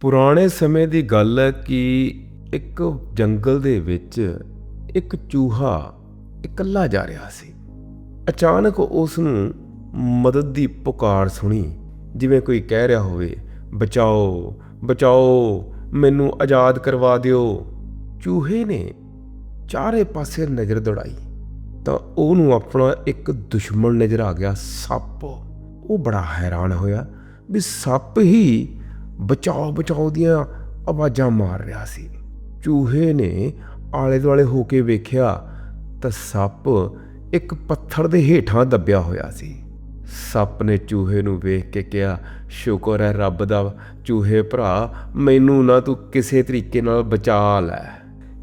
ਪੁਰਾਣੇ ਸਮੇਂ ਦੀ ਗੱਲ ਹੈ ਕਿ ਇੱਕ ਜੰਗਲ ਦੇ ਵਿੱਚ ਇੱਕ ਚੂਹਾ ਇਕੱਲਾ ਜਾ ਰਿਹਾ ਸੀ। ਅਚਾਨਕ ਉਸ ਨੂੰ ਮਦਦ ਦੀ ਪੁਕਾਰ ਸੁਣੀ। ਜਿਵੇਂ ਕੋਈ ਕਹਿ ਰਿਹਾ ਹੋਵੇ, ਬਚਾਓ ਬਚਾਓ, ਮੈਨੂੰ ਆਜ਼ਾਦ ਕਰਵਾ ਦਿਓ। ਚੂਹੇ ਨੇ ਚਾਰੇ ਪਾਸੇ ਨਜ਼ਰ ਦੌੜਾਈ। ਤਾਂ ਉਹਨੂੰ ਆਪਣਾ ਇੱਕ ਦੁਸ਼ਮਣ ਨਜ਼ਰ ਆ ਗਿਆ, ਸੱਪ। ਉਹ ਬੜਾ ਹੈਰਾਨ ਹੋਇਆ ਵੀ ਸੱਪ ਹੀ ਬਚਾਓ ਬਚਾਓ ਦੀਆਂ ਆਵਾਜ਼ਾਂ ਮਾਰ ਰਿਹਾ ਸੀ। ਚੂਹੇ ਨੇ ਆਲੇ ਦੁਆਲੇ ਹੋ ਕੇ ਵੇਖਿਆ ਤਾਂ ਸੱਪ ਇੱਕ ਪੱਥਰ ਦੇ ਹੇਠਾਂ ਦੱਬਿਆ ਹੋਇਆ ਸੀ। ਸੱਪ ਨੇ ਚੂਹੇ ਨੂੰ ਵੇਖ ਕੇ ਕਿਹਾ, ਸ਼ੁਕਰ ਹੈ ਰੱਬ ਦਾ ਚੂਹੇ ਭਰਾ, ਮੈਨੂੰ ਨਾ ਤੂੰ ਕਿਸੇ ਤਰੀਕੇ ਨਾਲ ਬਚਾ ਲੈ।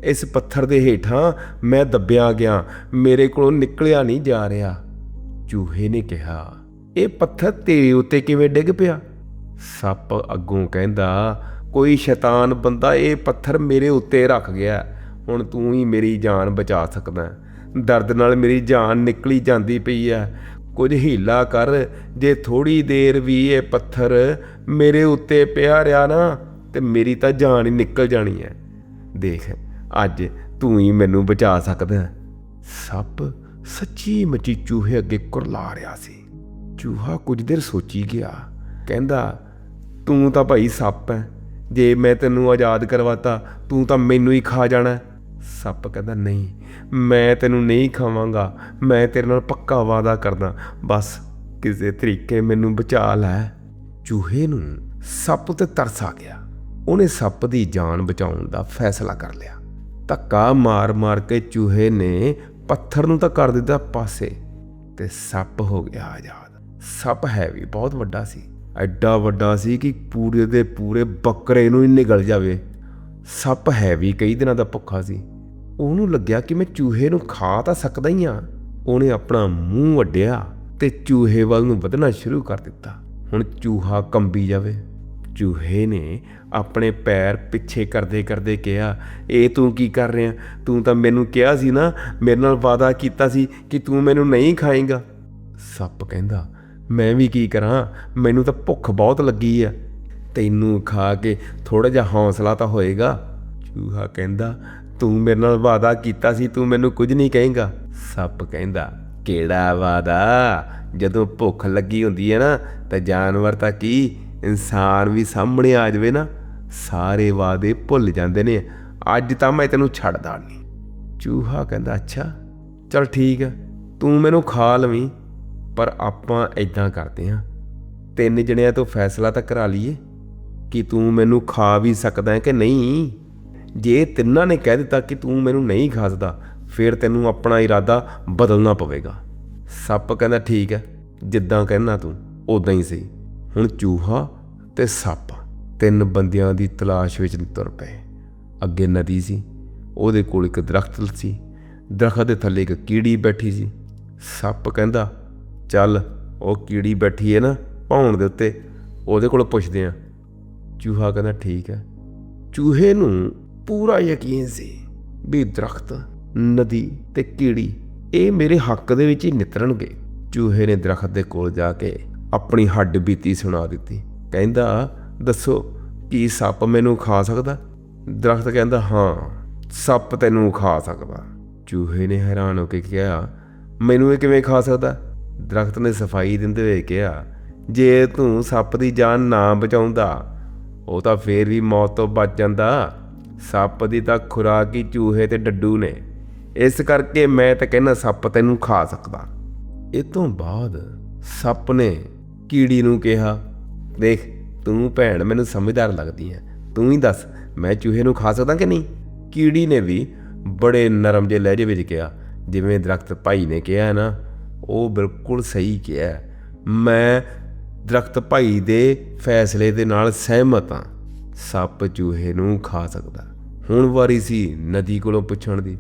ਇਸ ਪੱਥਰ ਦੇ ਹੇਠਾਂ ਮੈਂ ਦੱਬਿਆ ਗਿਆ, ਮੇਰੇ ਕੋਲੋਂ ਨਿਕਲਿਆ ਨਹੀਂ ਜਾ ਰਿਹਾ। ਚੂਹੇ ਨੇ ਕਿਹਾ, ਇਹ ਪੱਥਰ ਤੇਰੇ ਉੱਤੇ ਕਿਵੇਂ ਡਿੱਗ ਪਿਆ? ਸੱਪ ਅੱਗੋਂ ਕਹਿੰਦਾ, ਕੋਈ ਸ਼ੈਤਾਨ ਬੰਦਾ ਇਹ ਪੱਥਰ ਮੇਰੇ ਉੱਤੇ ਰੱਖ ਗਿਆ ਹੁਣ ਤੂੰ ਹੀ ਮੇਰੀ ਜਾਨ ਬਚਾ ਸਕਦਾ ਦਰਦ ਨਾਲ ਮੇਰੀ ਜਾਨ ਨਿਕਲੀ ਜਾਂਦੀ ਪਈ ਹੈ। ਕੁਝ ਹੀਲਾ ਕਰ, ਜੇ ਥੋੜੀ ਦੇਰ ਵੀ ਇਹ ਪੱਥਰ ਮੇਰੇ ਉੱਤੇ ਪਿਆ ਰਿਹਾ ਨਾ, ਤੇ ਮੇਰੀ ਤਾਂ ਜਾਨ ਹੀ ਨਿਕਲ ਜਾਣੀ ਹੈ। ਦੇਖ, ਅੱਜ ਤੂੰ ਹੀ ਮੈਨੂੰ ਬਚਾ ਸਕਦਾ ਸੱਪ ਸੱਚੀ ਮੱਚੀ ਚੂਹੇ ਅੱਗੇ ਕੁਰਲਾ ਰਿਹਾ ਸੀ। ਚੂਹਾ ਕੁਝ ਦੇਰ ਸੋਚੀ ਗਿਆ। ਕਹਿੰਦਾ ਤੂੰ ਤਾਂ ਭਾਈ ਸੱਪ ਹੈ ਜੇ ਮੈਂ ਤੈਨੂੰ ਆਜ਼ਾਦ ਕਰਵਾਤਾ, ਤੂੰ ਤਾਂ ਮੈਨੂੰ ਹੀ ਖਾ ਜਾਣਾ ਸੱਪ ਕਹਿੰਦਾ, ਨਹੀਂ, ਮੈਂ ਤੈਨੂੰ ਨਹੀਂ ਖਾਵਾਂਗਾ। ਮੈਂ ਤੇਰੇ ਨਾਲ ਪੱਕਾ ਵਾਅਦਾ ਕਰਦਾ। ਬਸ ਕਿਸੇ ਤਰੀਕੇ ਮੈਨੂੰ ਬਚਾ ਲੈ। ਚੂਹੇ ਨੂੰ ਸੱਪ ਤੇ ਤਰਸ ਆ ਗਿਆ। ਉਹਨੇ ਸੱਪ ਦੀ ਜਾਨ ਬਚਾਉਣ ਦਾ ਫੈਸਲਾ ਕਰ ਲਿਆ। ਧੱਕਾ ਮਾਰ-ਮਾਰ ਕੇ ਚੂਹੇ ਨੇ ਪੱਥਰ ਨੂੰ ਤਾਂ ਕਰ ਦਿੱਤਾ ਪਾਸੇ। ਤੇ ਸੱਪ ਹੋ ਗਿਆ ਆਜ਼ਾਦ। ਸੱਪ ਹੈ ਵੀ ਬਹੁਤ ਵੱਡਾ ਸੀ। ਐਡਾ ਵੱਡਾ ਸੀ ਕਿ ਪੂਰੇ ਦੇ ਪੂਰੇ ਬੱਕਰੇ ਨੂੰ ਹੀ ਨਿਗਲ ਜਾਵੇ। ਸੱਪ ਹੈ ਵੀ ਕਈ ਦਿਨਾਂ ਦਾ ਭੁੱਖਾ ਸੀ। ਉਹਨੂੰ ਲੱਗਿਆ ਕਿ ਮੈਂ ਚੂਹੇ ਨੂੰ ਖਾ ਤਾਂ ਸਕਦਾ ਹੀ ਆ ਉਹਨੇ ਆਪਣਾ ਮੂੰਹ ਵੱਡਿਆ ਤੇ ਚੂਹੇ ਵੱਲ ਨੂੰ ਵਧਣਾ ਸ਼ੁਰੂ ਕਰ ਦਿੱਤਾ। ਹੁਣ ਚੂਹਾ ਕੰਬੀ ਜਾਵੇ। ਚੂਹੇ ਨੇ ਆਪਣੇ ਪੈਰ ਪਿੱਛੇ ਕਰਦੇ ਕਰਦੇ ਕਿਹਾ, ਇਹ ਤੂੰ ਕੀ ਕਰ ਰਿਹਾ? ਤੂੰ ਤਾਂ ਮੈਨੂੰ ਕਿਹਾ ਸੀ ਨਾ, ਮੇਰੇ ਨਾਲ ਵਾਅਦਾ ਕੀਤਾ ਸੀ ਕਿ ਤੂੰ ਮੈਨੂੰ ਨਹੀਂ ਖਾਏਗਾ। ਸੱਪ ਕਹਿੰਦਾ ਮੈਂ ਵੀ ਕੀ ਕਰਾਂ? ਮੈਨੂੰ ਤਾਂ ਭੁੱਖ ਬਹੁਤ ਲੱਗੀ ਆ। ਤੈਨੂੰ ਖਾ ਕੇ ਥੋੜਾ ਜਿਹਾ ਹੌਸਲਾ ਤਾਂ ਹੋਏਗਾ। ਚੂਹਾ ਕਹਿੰਦਾ, ਤੂੰ ਮੇਰੇ ਨਾਲ ਵਾਅਦਾ ਕੀਤਾ ਸੀ, ਤੂੰ ਮੈਨੂੰ ਕੁਝ ਨਹੀਂ ਕਹੇਗਾ। ਸੱਪ ਕਹਿੰਦਾ, ਕਿਹੜਾ ਵਾਅਦਾ? ਜਦੋਂ ਭੁੱਖ ਲੱਗੀ ਹੁੰਦੀ ਹੈ ਨਾ, ਤਾਂ ਜਾਨਵਰ ਤਾਂ ਕੀ? ਇਨਸਾਨ ਵੀ ਸਾਹਮਣੇ ਆ ਜਾਵੇ ਨਾ। ਸਾਰੇ ਵਾਅਦੇ ਭੁੱਲ ਜਾਂਦੇ ਨੇ। ਅੱਜ ਤਾਂ ਮੈਂ ਤੈਨੂੰ ਛੱਡਦਾ ਨਹੀਂ। ਚੂਹਾ ਕਹਿੰਦਾ, ਅੱਛਾ, ਚਲ ਠੀਕ ਹੈ ਤੂੰ ਮੈਨੂੰ ਖਾ ਲਵੀਂ। ਪਰ ਆਪਾਂ ਇਦਾਂ ਕਰਦੇ ਹਾਂ। ਤਿੰਨ ਜਣਿਆਂ ਤੋਂ ਫੈਸਲਾ ਤਾਂ ਕਰਾ ਲਈਏ ਕਿ ਤੂੰ ਮੈਨੂੰ ਖਾ ਵੀ ਸਕਦਾ ਹੈ ਕਿ ਨਹੀਂ। ਜੇ ਤਿੰਨਾਂ ਨੇ ਕਹਿ ਦਿੱਤਾ ਕਿ ਤੂੰ ਮੈਨੂੰ ਨਹੀਂ ਖਾ ਸਕਦਾ, ਫਿਰ ਤੈਨੂੰ ਆਪਣਾ ਇਰਾਦਾ ਬਦਲਣਾ ਪਵੇਗਾ। ਸੱਪ ਕਹਿੰਦਾ, ਠੀਕ ਹੈ, ਜਿੱਦਾਂ ਕਹਿਣਾ ਤੂੰ ਉਦਾਂ ਹੀ ਸਹੀ। ਹੁਣ ਚੂਹਾ ਤੇ ਸੱਪ, ਤਿੰਨ ਬੰਦਿਆਂ ਦੀ ਤਲਾਸ਼ ਵਿੱਚ ਤੁਰ ਪਏ। ਅੱਗੇ ਨਦੀ ਸੀ, ਉਹਦੇ ਕੋਲ ਇੱਕ ਦਰਖਤ ਸੀ। ਦਰਖਤ ਦੇ ਥੱਲੇ ਇੱਕ ਕੀੜੀ ਬੈਠੀ ਸੀ। ਸੱਪ ਕਹਿੰਦਾ ਚੱਲ, ਉਹ ਕੀੜੀ ਬੈਠੀ ਹੈ ਨਾ ਭੌਣ ਦੇ ਉੱਤੇ, ਉਹਦੇ ਕੋਲ ਪੁੱਛਦੇ ਆ। ਚੂਹਾ ਕਹਿੰਦਾ, ਠੀਕ ਹੈ। ਚੂਹੇ ਨੂੰ ਪੂਰਾ ਯਕੀਨ ਸੀ ਵੀ ਦਰਖਤ, ਨਦੀ ਤੇ ਕੀੜੀ, ਇਹ ਮੇਰੇ ਹੱਕ ਦੇ ਵਿੱਚ ਹੀ ਨਿਤਰਨਗੇ। ਚੂਹੇ ਨੇ ਦਰਖਤ ਦੇ ਕੋਲ ਜਾ ਕੇ ਆਪਣੀ ਹੱਡ ਬੀਤੀ ਸੁਣਾ ਦਿੱਤੀ। ਕਹਿੰਦਾ, ਦੱਸੋ, ਕੀ ਸੱਪ ਮੈਨੂੰ ਖਾ ਸਕਦਾ? ਦਰਖਤ ਕਹਿੰਦਾ, ਹਾਂ, ਸੱਪ ਤੈਨੂੰ ਖਾ ਸਕਦਾ। ਚੂਹੇ ਨੇ ਹੈਰਾਨ ਹੋ ਕੇ ਕਿਹਾ, ਮੈਨੂੰ ਇਹ ਕਿਵੇਂ ਖਾ ਸਕਦਾ? ਦਰਖਤ ਨੇ ਸਫ਼ਾਈ ਦਿੰਦੇ ਹੋਏ ਕਿਹਾ, ਜੇ ਤੂੰ ਸੱਪ ਦੀ ਜਾਨ ਨਾ ਬਚਾਉਂਦਾ, ਉਹ ਤਾਂ ਫੇਰ ਵੀ ਮੌਤ ਤੋਂ ਬਚ ਜਾਂਦਾ। ਸੱਪ ਦੀ ਤਾਂ ਖੁਰਾਕ ਹੀ ਚੂਹੇ ਤੇ ਡੱਡੂ ਨੇ। ਇਸ ਕਰਕੇ ਮੈਂ ਤਾਂ ਕਹਿੰਦਾ ਸੱਪ ਤੈਨੂੰ ਖਾ ਸਕਦਾ। ਇਹ ਤੋਂ ਬਾਅਦ ਸੱਪ ਨੇ ਕੀੜੀ ਨੂੰ ਕਿਹਾ, ਦੇਖ, ਤੂੰ ਭੈਣ ਮੈਨੂੰ ਸਮਝਦਾਰ ਲੱਗਦੀ ਹੈ ਤੂੰ ਹੀ ਦੱਸ, ਮੈਂ ਚੂਹੇ ਨੂੰ ਖਾ ਸਕਦਾ ਕਿ ਨਹੀਂ? ਕੀੜੀ ਨੇ ਵੀ ਬੜੇ ਨਰਮ ਜਿਹੇ ਲਹਿਜੇ ਵਿੱਚ ਕਿਹਾ, ਜਿਵੇਂ ਦਰਖਤ ਭਾਈ ਨੇ ਕਿਹਾ ਨਾ। ਉਹ ਬਿਲਕੁਲ ਸਹੀ ਕਿਹਾ ਮੈਂ ਦਰਖਤ ਭਾਈ ਦੇ ਫੈਸਲੇ ਦੇ ਨਾਲ ਸਹਿਮਤ ਹਾਂ। ਸੱਪ ਚੂਹੇ ਨੂੰ ਖਾ ਸਕਦਾ। ਹੁਣ ਵਾਰੀ ਸੀ ਨਦੀ ਕੋਲੋਂ ਪੁੱਛਣ ਦੀ।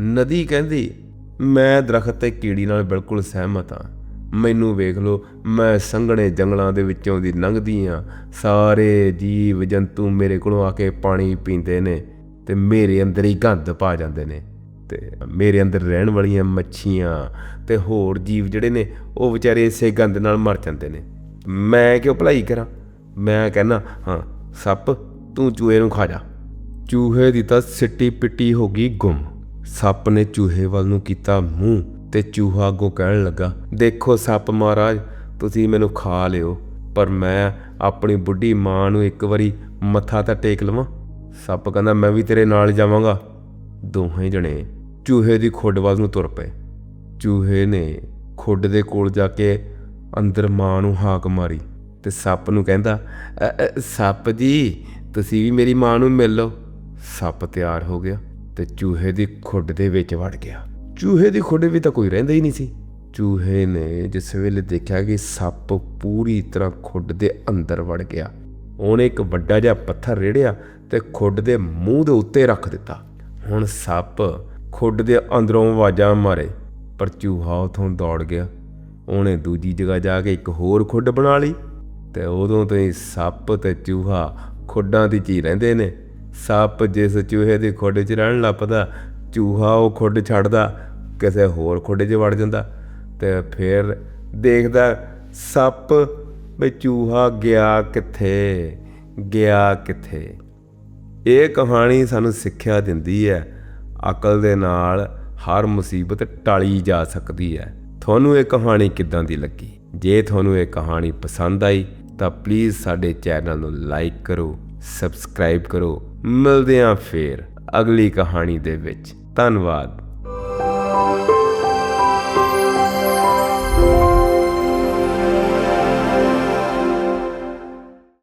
ਨਦੀ ਕਹਿੰਦੀ, ਮੈਂ ਦਰਖਤ ਤੇ ਕੀੜੀ ਨਾਲ ਬਿਲਕੁਲ ਸਹਿਮਤ ਹਾਂ। ਮੈਨੂੰ ਵੇਖ ਲਓ, ਮੈਂ ਸੰਘਣੇ ਜੰਗਲਾਂ ਦੇ ਵਿੱਚੋਂ ਦੀ ਲੰਘਦੀ ਆ ਸਾਰੇ ਜੀਵ ਜੰਤੂ ਮੇਰੇ ਕੋਲੋਂ ਆ ਕੇ ਪਾਣੀ ਪੀਂਦੇ ਨੇ ਤੇ ਮੇਰੇ ਅੰਦਰ ਹੀ ਗੰਦ ਪਾ ਜਾਂਦੇ ਨੇ। ਤੇ ਮੇਰੇ ਅੰਦਰ ਰਹਿਣ ਵਾਲੀਆਂ ਮੱਛੀਆਂ ਤੇ ਹੋਰ ਜੀਵ ਜਿਹੜੇ ਨੇ, ਉਹ ਵਿਚਾਰੇ ਇਸੇ ਗੰਦ ਨਾਲ ਮਰ ਜਾਂਦੇ ਨੇ। ਮੈਂ ਕਿਉਂ ਭਲਾਈ ਕਰਾਂ? ਮੈਂ ਕਹਿੰਦਾ, ਹਾਂ, ਸੱਪ, ਤੂੰ ਚੂਹੇ ਨੂੰ ਖਾ ਜਾ। ਚੂਹੇ ਦੀ ਤਾਂ ਸਿੱਟੀ ਪਿੱਟੀ ਹੋ ਗਈ ਗੁੰਮ। ਸੱਪ ਨੇ ਚੂਹੇ ਵੱਲ ਨੂੰ ਕੀਤਾ ਮੂੰਹ ਤੇ ਚੂਹਾ ਅੱਗੋਂ ਕਹਿਣ ਲੱਗਾ, ਦੇਖੋ ਸੱਪ ਮਹਾਰਾਜ, ਤੁਸੀਂ ਮੈਨੂੰ ਖਾ ਲਿਓ, ਪਰ ਮੈਂ ਆਪਣੀ ਬੁੱਢੀ ਮਾਂ ਨੂੰ ਇੱਕ ਵਾਰੀ ਮੱਥਾ ਤਾਂ ਟੇਕ ਲਵਾਂ। ਸੱਪ ਕਹਿੰਦਾ, ਮੈਂ ਵੀ ਤੇਰੇ ਨਾਲ ਜਾਵਾਂਗਾ। ਦੋਹੇ ਜਣੇ ਚੂਹੇ ਦੀ ਖੁੱਡ ਵੱਲ ਨੂੰ ਤੁਰ ਪਏ। ਚੂਹੇ ਨੇ ਖੁੱਡ ਦੇ ਕੋਲ ਜਾ ਕੇ ਅੰਦਰ ਮਾਂ ਨੂੰ ਹਾਕ ਮਾਰੀ ਤੇ ਸੱਪ ਨੂੰ ਕਹਿੰਦਾ ਸੱਪ ਜੀ, ਤੁਸੀਂ ਵੀ ਮੇਰੀ ਮਾਂ ਨੂੰ ਮਿਲ ਲਓ। ਸੱਪ ਤਿਆਰ ਹੋ ਗਿਆ ਤੇ ਚੂਹੇ ਦੀ ਖੁੱਡ ਦੇ ਵਿੱਚ ਵੜ ਗਿਆ। ਚੂਹੇ ਦੀ ਖੁੱਡ ਵੀ ਤਾਂ ਕੋਈ ਰਹਿੰਦਾ ਹੀ ਨਹੀਂ ਸੀ। ਚੂਹੇ ਨੇ ਜਿਸ ਵੇਲੇ ਦੇਖਿਆ ਕਿ ਸੱਪ ਪੂਰੀ ਤਰ੍ਹਾਂ ਖੁੱਡ ਦੇ ਅੰਦਰ ਵੜ ਗਿਆ, ਉਹਨੇ ਇੱਕ ਵੱਡਾ ਜਿਹਾ ਪੱਥਰ ਰੇੜਿਆ ਤੇ ਖੁੱਡ ਦੇ ਮੂੰਹ ਦੇ ਉੱਤੇ ਰੱਖ ਦਿੱਤਾ। ਹੁਣ ਸੱਪ ਖੁੱਡ ਦੇ ਅੰਦਰੋਂ ਆਵਾਜ਼ਾਂ ਮਾਰੇ, ਪਰ ਚੂਹਾ ਉਥੋਂ ਦੌੜ ਗਿਆ। ਉਹਨੇ ਦੂਜੀ ਜਗ੍ਹਾ ਜਾ ਕੇ ਇੱਕ ਹੋਰ ਖੁੱਡ ਬਣਾ ਲਈ ਤੇ ਉਦੋਂ ਤੋਂ ਹੀ ਸੱਪ ਤੇ ਚੂਹਾ ਖੁੱਡਾਂ ਦੀ ਹੀ ਰਹਿੰਦੇ ਨੇ। ਸੱਪ ਜਿਸ ਚੂਹੇ ਦੀ ਖੁੱਡ 'ਚ ਰਹਿਣ ਲੱਪਦਾ, ਚੂਹਾ ਉਹ ਖੁੱਡ ਛੱਡਦਾ, ਕਿਸੇ ਹੋਰ ਖੁੱਡ 'ਚ ਵੜ ਜਾਂਦਾ ਤੇ ਫਿਰ ਦੇਖਦਾ ਸੱਪ ਵੀ ਚੂਹਾ ਗਿਆ ਕਿੱਥੇ ਗਿਆ ਕਿੱਥੇ। ਇਹ ਕਹਾਣੀ ਸਾਨੂੰ ਸਿੱਖਿਆ ਦਿੰਦੀ ਹੈ ਅਕਲ ਦੇ ਨਾਲ ਹਰ ਮੁਸੀਬਤ ਟਾਲੀ ਜਾ ਸਕਦੀ ਹੈ। ਤੁਹਾਨੂੰ ਇਹ ਕਹਾਣੀ ਕਿੱਦਾਂ ਦੀ ਲੱਗੀ? ਜੇ ਤੁਹਾਨੂੰ ਇਹ ਕਹਾਣੀ ਪਸੰਦ ਆਈ, ਤਾਂ ਪਲੀਜ਼ ਸਾਡੇ ਚੈਨਲ ਨੂੰ ਲਾਈਕ ਕਰੋ ਸਬਸਕ੍ਰਾਈਬ ਕਰੋ। ਮਿਲਦੇ ਹਾਂ ਫੇਰ ਅਗਲੀ ਕਹਾਣੀ ਦੇ ਵਿੱਚ। ਧੰਨਵਾਦ।